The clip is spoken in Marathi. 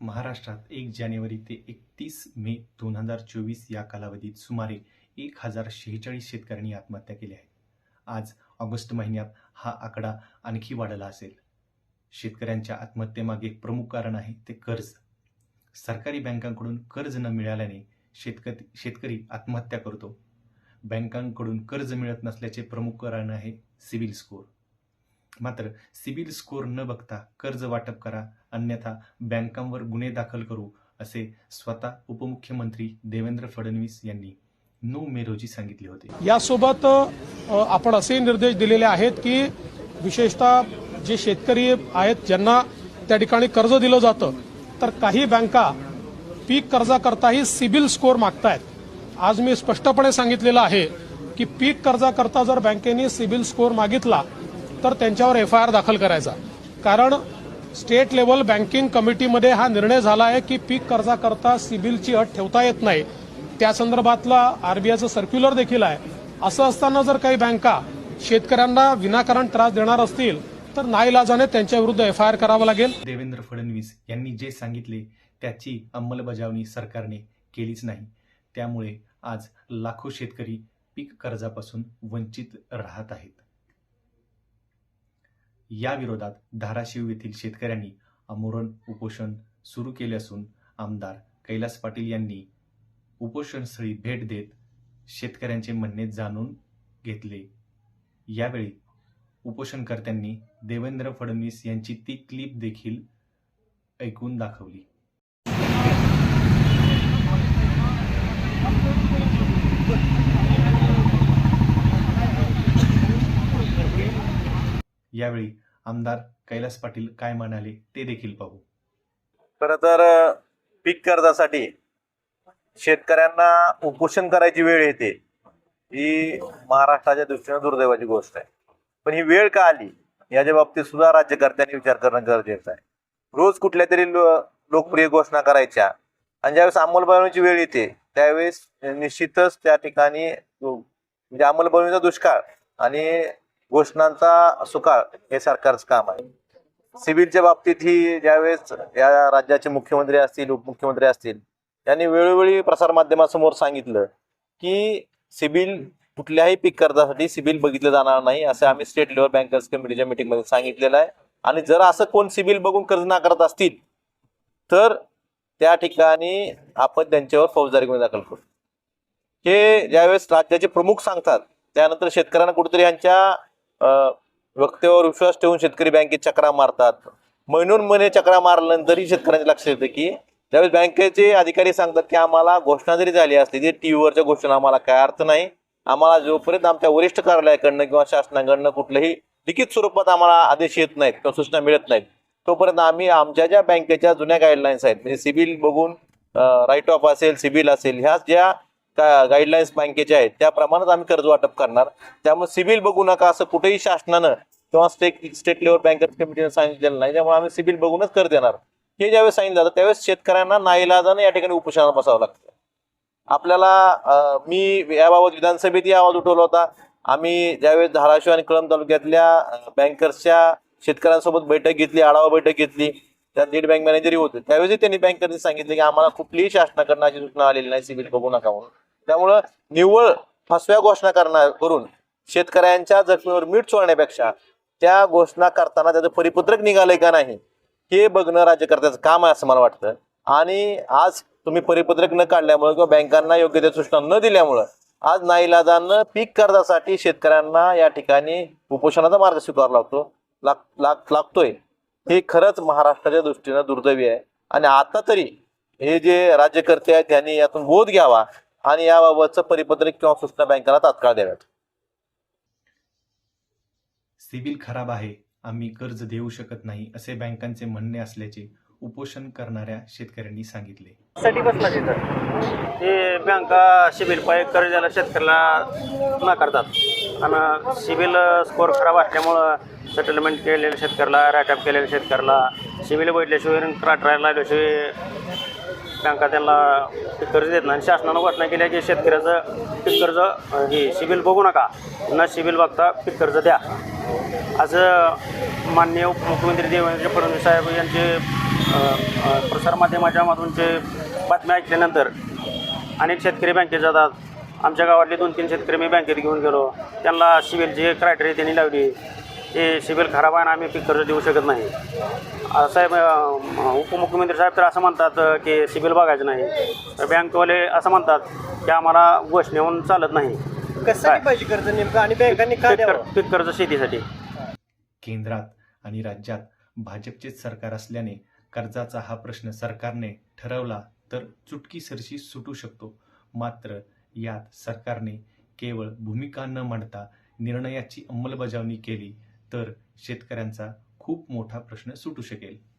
महाराष्ट्रात एक जानेवारी ते एकतीस मे दोन हजार चोवीस या कालावधीत सुमारे एक हजार शेहेचाळीस शेतकऱ्यांनी आत्महत्या केल्या आहेत आज ऑगस्ट महिन्यात हा आकडा आणखी वाढला असेल. शेतकऱ्यांच्या आत्महत्येमागे एक प्रमुख कारण आहे ते कर्ज. सरकारी बँकांकडून कर्ज न मिळाल्याने शेतकरी शेतकरी आत्महत्या करतो. बँकांकडून कर्ज मिळत नसल्याचे प्रमुख कारण आहे सिबिल स्कोअर मात्र सिबिल स्कोअर न बघता कर्ज वाटप करा अन्यथा बँकांवर गुन्हे दाखल करू असे स्वतः उपमुख्यमंत्री देवेंद्र फडणवीस यांनी नऊ मे रोजी सांगितले होते. यासोबत आपण असे निर्देश दिलेले आहेत की विशेषतः जे शेतकरी आहेत ज्यांना त्या ठिकाणी कर्ज दिलं जातं तर काही बँका पीक कर्जाकरताही सिबिल स्कोअर मागतायत. आज मी स्पष्टपणे सांगितलेलं आहे की पीक कर्जाकरता जर बँकेने सिबिल स्कोअर मागितला तर त्यांच्यावर एफ आय आर दाखल करायचा. कारण स्टेट लेवल बँकिंग कमिटीमध्ये हा निर्णय झाला आहे की पीक कर्जाकरता सिबिलची अट ठेवता येत नाही. त्या संदर्भातला आरबीआयचं सर्क्युलर देखील आहे. असं असताना जर काही बँका शेतकऱ्यांना विनाकारण त्रास देणार असतील तर नाईलाजाने त्यांच्या विरुद्ध एफ आय आर करावा लागेल. देवेंद्र फडणवीस यांनी जे सांगितले त्याची अंमलबजावणी सरकारने केलीच नाही. त्यामुळे आज लाखो शेतकरी पीक कर्जापासून वंचित राहत आहेत. या विरोधात धाराशिव येथील शेतकऱ्यांनी आमोरण उपोषण सुरू केले असून आमदार कैलास पाटील यांनी उपोषणस्थळी भेट देत शेतकऱ्यांचे म्हणणे जाणून घेतले. यावेळी उपोषणकर्त्यांनी देवेंद्र फडणवीस यांची ती क्लिप देखील ऐकून दाखवली. यावेळी आमदार कैलास पाटील काय म्हणाले ते देखील पाहू. खर तर पीक कर्जासाठी शेतकऱ्यांना उपोषण करायची वेळ येते. ही महाराष्ट्राच्या दृष्टीने दुर्दैवाची गोष्ट आहे. पण ही वेळ का आली? याच्या बाबतीत सुद्धा राज्यकर्त्यांनी विचार करणं गरजेचं आहे. रोज कुठल्या तरी लोकप्रिय घोषणा करायच्या आणि ज्यावेळेस अंमलबजावणीची वेळ येते त्यावेळेस निश्चितच त्या ठिकाणी म्हणजे अंमलबजावणीचा दुष्काळ आणि घोषणांचा सुकाळ हे सरकारचं काम आहे. सिव्हिलच्या बाबतीत ही ज्यावेळेस या राज्याचे मुख्यमंत्री असतील उपमुख्यमंत्री असतील यांनी वेळोवेळी प्रसारमाध्यमासमोर सांगितलं की सिबिल कुठल्याही पीक कर्जासाठी सिबिल बघितलं जाणार नाही असं आम्ही स्टेट लेवल बँकर्स कमिटीच्या मीटिंगमध्ये सांगितलेलं आहे. आणि जर असं कोण सिबिल बघून कर्ज नाकारत असतील तर त्या ठिकाणी आपण त्यांच्यावर फौजदारी गुन्हे दाखल करू. हे ज्यावेळेस राज्याचे प्रमुख सांगतात त्यानंतर शेतकऱ्यांना कुठेतरी यांच्या वक्तव्यावर विश्वास ठेवून शेतकरी बँकेत चक्रा मारतात. महिनून महिने चक्रा मारल्यानंतरही शेतकऱ्यांच्या लक्षात येतं की त्यावेळेस बँकेचे अधिकारी सांगतात की आम्हाला घोषणा जरी झाली असली तरी टी व्हीवरच्या घोषणा आम्हाला काय अर्थ नाही. आम्हाला जोपर्यंत आमच्या वरिष्ठ कार्यालयाकडनं किंवा शासनाकडनं कुठलंही लिखित स्वरूपात आम्हाला आदेश येत नाहीत किंवा सूचना मिळत नाहीत तोपर्यंत आम्ही आमच्या ज्या बँकेच्या जुन्या गाईडलाईन्स आहेत म्हणजे सिबिल बघून राईट ऑफ असेल सिबिल असेल ह्या ज्या गाईडलाईन्स बँकेच्या आहेत त्याप्रमाणेच आम्ही कर्ज वाटप करणार. त्यामुळे सिबिल बघू नका असं कुठेही शासनानं किंवा स्टेट स्टेट लेवल बँकर्स कमिटीनं सांगितलेलं नाही. त्यामुळे आम्ही सिबिल बघूनच कर्ज देणार. हे ज्यावेळेस सांगितलं जातं त्यावेळेस शेतकऱ्यांना नाईलाजानं या ठिकाणी उपोषणाला बसावं लागतं. आपल्याला मी याबाबत विधानसभेतही आवाज उठवला होता. आम्ही ज्यावेळेस धाराशिव आणि कळंब तालुक्यातल्या बँकर्सच्या शेतकऱ्यांसोबत बैठक घेतली आढावा बैठक घेतली त्यात लीड बँक मॅनेजरही होते. त्यावेळेस त्यांनी बँकर्सनी सांगितलं की आम्हाला कुठलीही शासनाकडनं अशी सूचना आलेली नाही सिबिल बघू नका म्हणून. त्यामुळं निव्वळ फसव्या घोषणा करणार करून शेतकऱ्यांच्या जखमीवर मीठ सोडण्यापेक्षा त्या घोषणा करताना त्याचं परिपत्रक निघालंय का नाही हे बघणं राज्यकर्त्याचं काम आहे असं मला वाटतं. आणि आज तुम्ही परिपत्रक न काढल्यामुळे किंवा बँकांना योग्य त्या सूचना न दिल्यामुळं आज नाईलाजानं पीक कर्जासाठी शेतकऱ्यांना या ठिकाणी उपोषणाचा मार्ग स्वीकारावा लागतो लाग लाग लागतोय. हे खरंच महाराष्ट्राच्या दृष्टीनं दुर्दैवी आहे. आणि आता तरी हे जे राज्यकर्ते आहेत त्यांनी यातून बोध घ्यावा. आणि याबाबतचं परिपत्रक किंवा सूचना बँकांना तात्काळ द्याव्यात सिबिल खराब आहे आम्ही कर्ज देऊ शकत नाही असे बँकांचे म्हणणे असल्याचे उपोषण करणाऱ्या शेतकऱ्यांनी सांगितले. साठी बसला तिथं. ते बँका सिबिल पाय कर्जाला शेतकऱ्याला नाकारतात. आणि सिबिल स्कोअर खराब असल्यामुळं सेटलमेंट केलेल्या शेतकऱ्याला रॅटअप केलेल्या शेतकऱ्याला सिबिल बैठल्याशिवाय क्राटरायला लागल्याशिवाय बँका त्यांना कर्ज देत नाही. आणि शासनानं घोषणा केल्या की शेतकऱ्याचं पीक कर्ज हे सिबिल बघू नका. न सिबिल बघता पीक कर्ज द्या. आज माननीय मुख्यमंत्री देवेंद्र फडणवीस साहेब यांचे प्रसारमाध्यमाच्या मधून जे बातम्या ऐकल्यानंतर अनेक शेतकरी बँकेत जातात. आमच्या गावातले दोन तीन शेतकरी मी बँकेत घेऊन गेलो. त्यांना सिबिल जे क्रायटेरिया त्यांनी लावली ते सिबिल खराब आहे आणि आम्ही पीक कर्ज देऊ शकत नाही. साहेब उपमुख्यमंत्री साहेब तर असं म्हणतात की सिबिल बघायचं नाही. तर बँकवाले असं म्हणतात की आम्हाला घोषणेहून चालत नाही. कशासाठी पाहिजे कर्ज नेमकं? आणि बँकांनी पीक कर्ज शेतीसाठी. केंद्रात आणि राज्यात भाजपचेच सरकार असल्याने कर्जाचा हा प्रश्न सरकारने ठरवला तर चुटकीसरशी सुटू शकतो. मात्र यात सरकारने केवळ भूमिका न मांडता निर्णयाची अंमलबजावणी केली तर शेतकऱ्यांचा खूप मोठा प्रश्न सुटू शकेल.